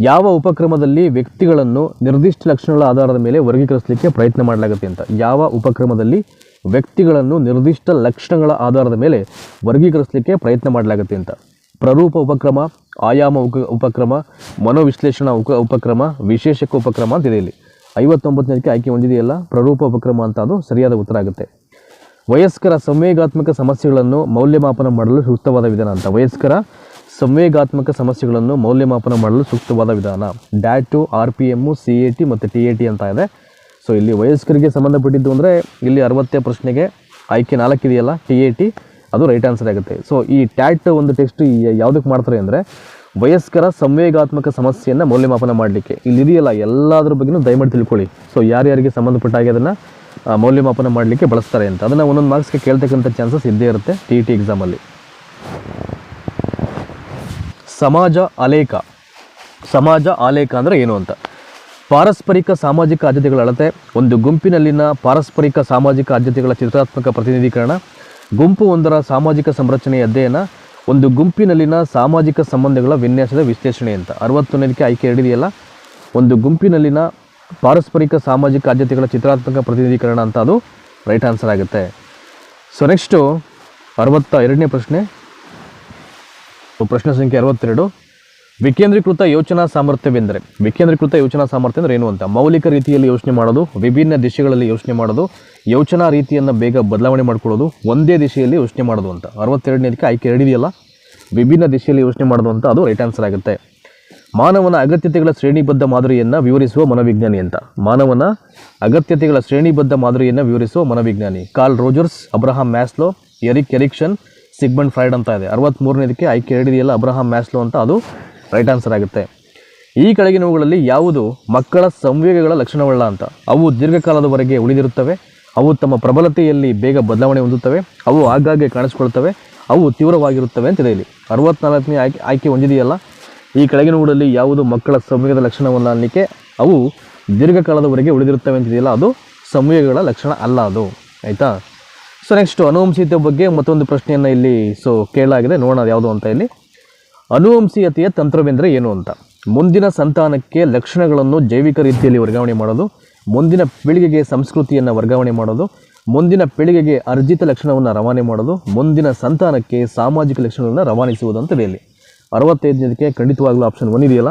ಯಾವ ಉಪಕ್ರಮದಲ್ಲಿ ವ್ಯಕ್ತಿಗಳನ್ನು ನಿರ್ದಿಷ್ಟ ಲಕ್ಷಣಗಳ ಆಧಾರದ ಮೇಲೆ ವರ್ಗೀಕರಿಸಲಿಕ್ಕೆ ಪ್ರಯತ್ನ ಮಾಡಲಾಗುತ್ತೆ ಅಂತ? ಯಾವ ಉಪಕ್ರಮದಲ್ಲಿ ವ್ಯಕ್ತಿಗಳನ್ನು ನಿರ್ದಿಷ್ಟ ಲಕ್ಷಣಗಳ ಆಧಾರದ ಮೇಲೆ ವರ್ಗೀಕರಿಸಲಿಕ್ಕೆ ಪ್ರಯತ್ನ ಮಾಡಲಾಗುತ್ತೆ ಅಂತ? ಪ್ರರೂಪ ಉಪಕ್ರಮ, ಆಯಾಮ ಉಪ, ಉಪಕ್ರಮ, ಮನೋವಿಶ್ಲೇಷಣಾ ಉಪ, ಉಪಕ್ರಮ, ವಿಶೇಷಕ ಉಪಕ್ರಮ ಅಂತ ಇದೆ ಇಲ್ಲಿ. ಐವತ್ತೊಂಬತ್ತನೇದಕ್ಕೆ ಆಯ್ಕೆ ಹೊಂದಿದೆಯಲ್ಲ? ಪ್ರರೂಪ ಉಪಕ್ರಮ ಅಂತ ಅದು ಸರಿಯಾದ ಉತ್ತರ ಆಗುತ್ತೆ. ವಯಸ್ಕರ ಸಂವೇಗಾತ್ಮಕ ಸಮಸ್ಯೆಗಳನ್ನು ಮೌಲ್ಯಮಾಪನ ಮಾಡಲು ಸೂಕ್ತವಾದ ವಿಧಾನ ಅಂತ? ವಯಸ್ಕರ ಸಂವೇಗಾತ್ಮಕ ಸಮಸ್ಯೆಗಳನ್ನು ಮೌಲ್ಯಮಾಪನ ಮಾಡಲು ಸೂಕ್ತವಾದ ವಿಧಾನ. DAT R P M C A T ಮತ್ತು ಟಿ ಎ ಟಿ ಅಂತ ಇದೆ. ಸೊ ಇಲ್ಲಿ ವಯಸ್ಕರಿಗೆ ಸಂಬಂಧಪಟ್ಟಿದ್ದು ಅಂದರೆ ಇಲ್ಲಿ ಅರವತ್ತೇ ಪ್ರಶ್ನೆಗೆ ಆಯ್ಕೆ ನಾಲ್ಕು ಇದೆಯಲ್ಲ, ಟಿ ಎ ಟಿ, ಅದು ರೈಟ್ ಆನ್ಸರ್ ಆಗುತ್ತೆ. ಸೊ ಈ ಟ್ಯಾಟ್ ಒಂದು ಟೆಸ್ಟ್ ಯಾವುದಕ್ಕೆ ಮಾಡ್ತಾರೆ ಅಂದರೆ ವಯಸ್ಕರ ಸಂವೇಗಾತ್ಮಕ ಸಮಸ್ಯೆಯನ್ನು ಮೌಲ್ಯಮಾಪನ ಮಾಡಲಿಕ್ಕೆ. ಇಲ್ಲಿ ಇದೆಯಲ್ಲ, ಎಲ್ಲದರ ಬಗ್ಗೆನೂ ದಯಮಾಡಿ ತಿಳ್ಕೊಳ್ಳಿ. ಸೊ ಯಾರ್ಯಾರಿಗೆ ಸಂಬಂಧಪಟ್ಟಾಗಿ ಅದನ್ನು ಮೌಲ್ಯಮಾಪನ ಮಾಡಲಿಕ್ಕೆ ಬಳಸ್ತಾರೆ ಅಂತ. ಅದನ್ನು ಒಂದೊಂದು ಮಾರ್ಕ್ಸ್ಗೆ ಕೇಳ್ತಕ್ಕಂಥ ಚಾನ್ಸಸ್ ಇದ್ದೇ ಇರುತ್ತೆ ಟಿ ಇ ಟಿ ಎಕ್ಸಾಮಲ್ಲಿ ಸಮಾಜ ಆಲೇಖ. ಸಮಾಜ ಆಲೇಖ ಅಂದರೆ ಏನು ಅಂತ? ಪಾರಸ್ಪರಿಕ ಸಾಮಾಜಿಕ ಆದ್ಯತೆಗಳ ಅಳತೆ, ಒಂದು ಗುಂಪಿನಲ್ಲಿನ ಪಾರಸ್ಪರಿಕ ಸಾಮಾಜಿಕ ಆದ್ಯತೆಗಳ ಚಿತ್ರಾತ್ಮಕ ಪ್ರತಿನಿಧೀಕರಣ, ಗುಂಪು ಒಂದರ ಸಾಮಾಜಿಕ ಸಂರಚನೆಯ ಅಧ್ಯಯನ, ಒಂದು ಗುಂಪಿನಲ್ಲಿನ ಸಾಮಾಜಿಕ ಸಂಬಂಧಗಳ ವಿನ್ಯಾಸದ ವಿಶ್ಲೇಷಣೆ ಅಂತ. ಅರವತ್ತೊಂದಕ್ಕೆ ಆಯ್ಕೆ ಎರಡಿದೆಯಲ್ಲ? ಒಂದು ಗುಂಪಿನಲ್ಲಿನ ಪಾರಸ್ಪರಿಕ ಸಾಮಾಜಿಕ ಆದ್ಯತೆಗಳ ಚಿತ್ರಾತ್ಮಕ ಪ್ರತಿನಿಧೀಕರಣ ಅಂತ ಅದು ರೈಟ್ ಆನ್ಸರ್ ಆಗುತ್ತೆ. ಸೊ ನೆಕ್ಸ್ಟು ಅರವತ್ತ ಎರಡನೇ ಪ್ರಶ್ನೆ. ಪ್ರಶ್ನೆ ಸಂಖ್ಯೆ ಅರವತ್ತೆರಡು. ವಿಕೇಂದ್ರೀಕೃತ ಯೋಚನಾ ಸಾಮರ್ಥ್ಯವೆಂದರೆ, ವಿಕೇಂದ್ರೀಕೃತ ಯೋಚನಾ ಸಾಮರ್ಥ್ಯ ಅಂದರೆ ಏನು ಅಂತ? ಮೌಲಿಕ ರೀತಿಯಲ್ಲಿ ಯೋಚನೆ ಮಾಡೋದು, ವಿಭಿನ್ನ ದಿಶೆಗಳಲ್ಲಿ ಯೋಚನೆ ಮಾಡೋದು, ಯೋಚನಾ ರೀತಿಯನ್ನು ಬೇಗ ಬದಲಾವಣೆ ಮಾಡ್ಕೊಳ್ಳೋದು, ಒಂದೇ ದಿಶೆಯಲ್ಲಿ ಯೋಚನೆ ಮಾಡೋದು ಅಂತ. ಅರವತ್ತೆರಡನೇದಕ್ಕೆ ಆಯ್ಕೆ ಎರಡಿದೆಯಲ್ಲ? ವಿಭಿನ್ನ ದಿಶೆಯಲ್ಲಿ ಯೋಚನೆ ಮಾಡೋದು ಅಂತ ಅದು ರೈಟ್ ಆನ್ಸರ್ ಆಗುತ್ತೆ. ಮಾನವನ ಅಗತ್ಯತೆಗಳ ಶ್ರೇಣಿಬದ್ಧ ಮಾದರಿಯನ್ನು ವಿವರಿಸುವ ಮನೋವಿಜ್ಞಾನಿ ಅಂತ. ಮಾನವನ ಅಗತ್ಯತೆಗಳ ಶ್ರೇಣಿಬದ್ಧ ಮಾದರಿಯನ್ನು ವಿವರಿಸುವ ಮನೋವಿಜ್ಞಾನಿ. Carl Rogers Abraham Maslow Erik Erikson Sigmund Freud ಅಂತ ಇದೆ. ಅರವತ್ತ್ಮೂರನೇದಕ್ಕೆ ಆಯ್ಕೆ ಎರಡಿದೆಯಲ್ಲ, ಅಬ್ರಹಾಂ ಮ್ಯಾಸ್ಲೋ ಅಂತ ಅದು ರೈಟ್ ಆನ್ಸರ್ ಆಗುತ್ತೆ. ಈ ಕೆಳಗಿನವುಗಳಲ್ಲಿ ಯಾವುದು ಮಕ್ಕಳ ಸಂವೇಗಗಳ ಲಕ್ಷಣವಲ್ಲ ಅಂತ? ಅವು ದೀರ್ಘಕಾಲದವರೆಗೆ ಉಳಿದಿರುತ್ತವೆ, ಅವು ತಮ್ಮ ಪ್ರಬಲತೆಯಲ್ಲಿ ಬೇಗ ಬದಲಾವಣೆ ಹೊಂದುತ್ತವೆ, ಅವು ಆಗಾಗ್ಗೆ ಕಾಣಿಸ್ಕೊಳ್ತವೆ ಅವು ತೀವ್ರವಾಗಿರುತ್ತವೆ ಅಂತಿದೆ ಇಲ್ಲಿ. ಅರವತ್ನಾಲ್ಕನೇ ಆಯ್ಕೆ ಆಯ್ಕೆ ಹೊಂದಿದೆಯಲ್ಲ, ಈ ಕೆಳಗಿನವುಗಳಲ್ಲಿ ಯಾವುದು ಮಕ್ಕಳ ಸಂವೇಗದ ಲಕ್ಷಣವಲ್ಲ ಅನ್ನಲಿಕ್ಕೆ ಅವು ದೀರ್ಘಕಾಲದವರೆಗೆ ಉಳಿದಿರುತ್ತವೆ ಅಂತಿದೆಯಲ್ಲ ಅದು ಸಂವೇಗಗಳ ಲಕ್ಷಣ ಅಲ್ಲ ಅದು. ಆಯಿತಾ? ಸೊ ನೆಕ್ಸ್ಟ್ ಅನುವಂಶೀಯತೆ ಬಗ್ಗೆ ಮತ್ತೊಂದು ಪ್ರಶ್ನೆಯನ್ನು ಇಲ್ಲಿ ಸೊ ಕೇಳಲಾಗಿದೆ. ನೋಡೋಣ ಯಾವುದು ಅಂತ ಇಲ್ಲಿ. ಅನುವಂಶೀಯತೆಯ ತಂತ್ರವೆಂದರೆ ಏನು ಅಂತ. ಮುಂದಿನ ಸಂತಾನಕ್ಕೆ ಲಕ್ಷಣಗಳನ್ನು ಜೈವಿಕ ರೀತಿಯಲ್ಲಿ ವರ್ಗಾವಣೆ ಮಾಡೋದು, ಮುಂದಿನ ಪೀಳಿಗೆಗೆ ಸಂಸ್ಕೃತಿಯನ್ನು ವರ್ಗಾವಣೆ ಮಾಡೋದು, ಮುಂದಿನ ಪೀಳಿಗೆಗೆ ಅರ್ಜಿತ ಲಕ್ಷಣವನ್ನು ರವಾನೆ ಮಾಡೋದು, ಮುಂದಿನ ಸಂತಾನಕ್ಕೆ ಸಾಮಾಜಿಕ ಲಕ್ಷಣಗಳನ್ನು ರವಾನಿಸುವುದು ಅಂತ ಇಲ್ಲಿ. ಅರವತ್ತೈದನೇದಕ್ಕೆ ಖಂಡಿತವಾಗ್ಲೂ ಆಪ್ಷನ್ ಒನ್ ಇದೆಯಲ್ಲ?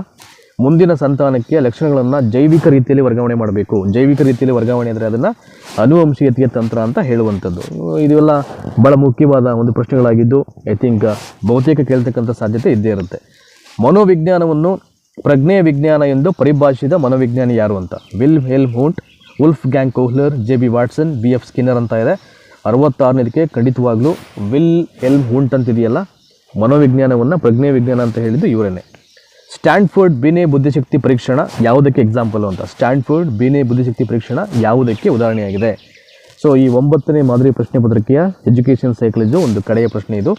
ಮುಂದಿನ ಸಂತಾನಕ್ಕೆ ಲಕ್ಷಣಗಳನ್ನು ಜೈವಿಕ ರೀತಿಯಲ್ಲಿ ವರ್ಗಾವಣೆ ಮಾಡಬೇಕು. ಜೈವಿಕ ರೀತಿಯಲ್ಲಿ ವರ್ಗಾವಣೆ ಅಂದರೆ ಅದನ್ನು ಅನುವಂಶೀಯತೆಯ ತಂತ್ರ ಅಂತ ಹೇಳುವಂಥದ್ದು. ಇದೆಲ್ಲ ಭಾಳ ಮುಖ್ಯವಾದ ಒಂದು ಪ್ರಶ್ನೆಗಳಾಗಿದ್ದು ಐ ಥಿಂಕ್ ಬಹುತೇಕ ಕೇಳ್ತಕ್ಕಂಥ ಸಾಧ್ಯತೆ ಇದ್ದೇ ಇರುತ್ತೆ. ಮನೋವಿಜ್ಞಾನವನ್ನು ಪ್ರಜ್ಞೆಯ ವಿಜ್ಞಾನ ಎಂದು ಪರಿಭಾಷಿಸಿದ ಮನೋವಿಜ್ಞಾನಿ ಯಾರು ಅಂತ? Wilhelm Wundt Wolfgang Kohler, J B Watson, B F Skinner ಅಂತ ಇದೆ. ಅರವತ್ತಾರನೇದಕ್ಕೆ ಖಂಡಿತವಾಗ್ಲೂ ವಿಲ್ ಎಲ್ ಹುಂಟ್ ಅಂತಿದೆಯಲ್ಲ? ಮನೋವಿಜ್ಞಾನವನ್ನು ಪ್ರಜ್ಞೆ ವಿಜ್ಞಾನ ಅಂತ ಹೇಳಿದ್ದು ಇವರೇನೆ. ಸ್ಟ್ಯಾನ್ಫೋರ್ಡ್ ಬಿನೆ ಬುದ್ಧಿಶಕ್ತಿ ಪರೀಕ್ಷಣ ಯಾವುದಕ್ಕೆ ಎಕ್ಸಾಂಪಲ್ ಅಂತ? ಸ್ಟ್ಯಾಂಡ್ಫೋರ್ಡ್ ಬಿನೆ ಬುದ್ಧಿಶಕ್ತಿ ಪರೀಕ್ಷಣ ಯಾವುದಕ್ಕೆ ಉದಾಹರಣೆಯಾಗಿದೆ? ಸೊ ಈ ಒಂಬತ್ತನೇ ಮಾದರಿ ಪ್ರಶ್ನೆ ಪತ್ರಿಕೆಯ ಎಜುಕೇಷನ್ ಸೈಕಲಜು ಒಂದು ಕಡೆಯ ಪ್ರಶ್ನೆ ಇದು.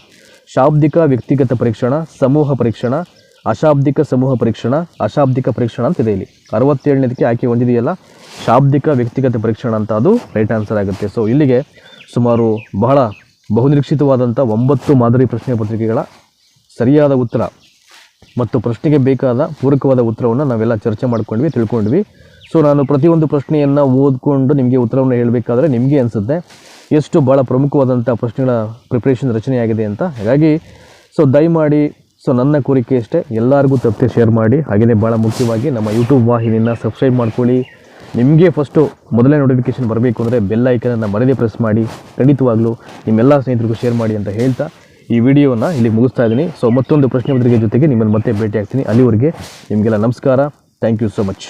ಶಾಬ್ದಿಕ ವ್ಯಕ್ತಿಗತ ಪರೀಕ್ಷಣ, ಸಮೂಹ ಪರೀಕ್ಷಣ, ಅಶಾಬ್ದಿಕ ಸಮೂಹ ಪರೀಕ್ಷಣ, ಅಶಾಬ್ದಿಕ ಪರೀಕ್ಷಣ ಅಂತ ಇದೆ ಇಲ್ಲಿ. ಅರವತ್ತೇಳನೇದಕ್ಕೆ ಆಯ್ಕೆ ಹೊಂದಿದೆಯಲ್ಲ? ಶಾಬ್ದಿಕ ವ್ಯಕ್ತಿಗತ ಪರೀಕ್ಷಣ ಅಂತ ಅದು ರೈಟ್ ಆನ್ಸರ್ ಆಗುತ್ತೆ. ಸೊ ಇಲ್ಲಿಗೆ ಸುಮಾರು ಬಹಳ ಬಹುನಿರೀಕ್ಷಿತವಾದಂಥ ಒಂಬತ್ತು ಮಾದರಿ ಪ್ರಶ್ನೆ ಪತ್ರಿಕೆಗಳ ಸರಿಯಾದ ಉತ್ತರ. ಮತ್ತು ಪ್ರಶ್ನೆಗೆ ಬೇಕಾದ ಪೂರಕವಾದ ಉತ್ತರವನ್ನು ನಾವೆಲ್ಲ ಚರ್ಚೆ ಮಾಡ್ಕೊಂಡ್ವಿ, ತಿಳ್ಕೊಂಡ್ವಿ. ಸೊ ನಾನು ಪ್ರತಿಯೊಂದು ಪ್ರಶ್ನೆಯನ್ನು ಓದ್ಕೊಂಡು ನಿಮಗೆ ಉತ್ತರವನ್ನು ಹೇಳಬೇಕಾದ್ರೆ ನಿಮಗೆ ಅನಿಸುತ್ತೆ. ಎಷ್ಟು ಭಾಳ ಪ್ರಮುಖವಾದಂಥ ಪ್ರಶ್ನೆಗಳ ಪ್ರಿಪ್ರೇಷನ್ ರಚನೆಯಾಗಿದೆ ಅಂತ. ಹಾಗಾಗಿ ಸೊ ದಯಮಾಡಿ ಸೊ ನನ್ನ ಕೋರಿಕೆ ಅಷ್ಟೇ ಎಲ್ಲರಿಗೂ ತಪ್ಪದೆ ಶೇರ್ ಮಾಡಿ. ಹಾಗೆಯೇ ಭಾಳ ಮುಖ್ಯವಾಗಿ ನಮ್ಮ ಯೂಟ್ಯೂಬ್ ವಾಹಿನಿಯನ್ನು ಸಬ್ಸ್ಕ್ರೈಬ್ ಮಾಡ್ಕೊಳ್ಳಿ. ನಿಮಗೆ ಫಸ್ಟು ಮೊದಲೇ ನೋಟಿಫಿಕೇಶನ್ ಬರಬೇಕು ಅಂದರೆ ಬೆಲ್ ಐಕನನ್ನು ಮರದೇ ಪ್ರೆಸ್ ಮಾಡಿ. ಖಂಡಿತವಾಗ್ಲೂ ನಿಮ್ಮೆಲ್ಲ ಸ್ನೇಹಿತರಿಗೂ ಶೇರ್ ಮಾಡಿ ಅಂತ ಹೇಳ್ತಾ. ಈ ವಿಡಿಯೋನ ಇಲ್ಲಿ ಮುಗಿಸ್ತಾ ಇದ್ದೀನಿ. ಸೊ ಮತ್ತೊಂದು ಪ್ರಶ್ನೆ ಪತ್ರಿಕೆ ಜೊತೆಗೆ ನಿಮ್ಮನ್ನು ಮತ್ತೆ ಭೇಟಿ ಆಗ್ತೀನಿ ಅಲ್ಲಿವರೆಗೆ ನಿಮಗೆಲ್ಲ ನಮಸ್ಕಾರ. Thank you so much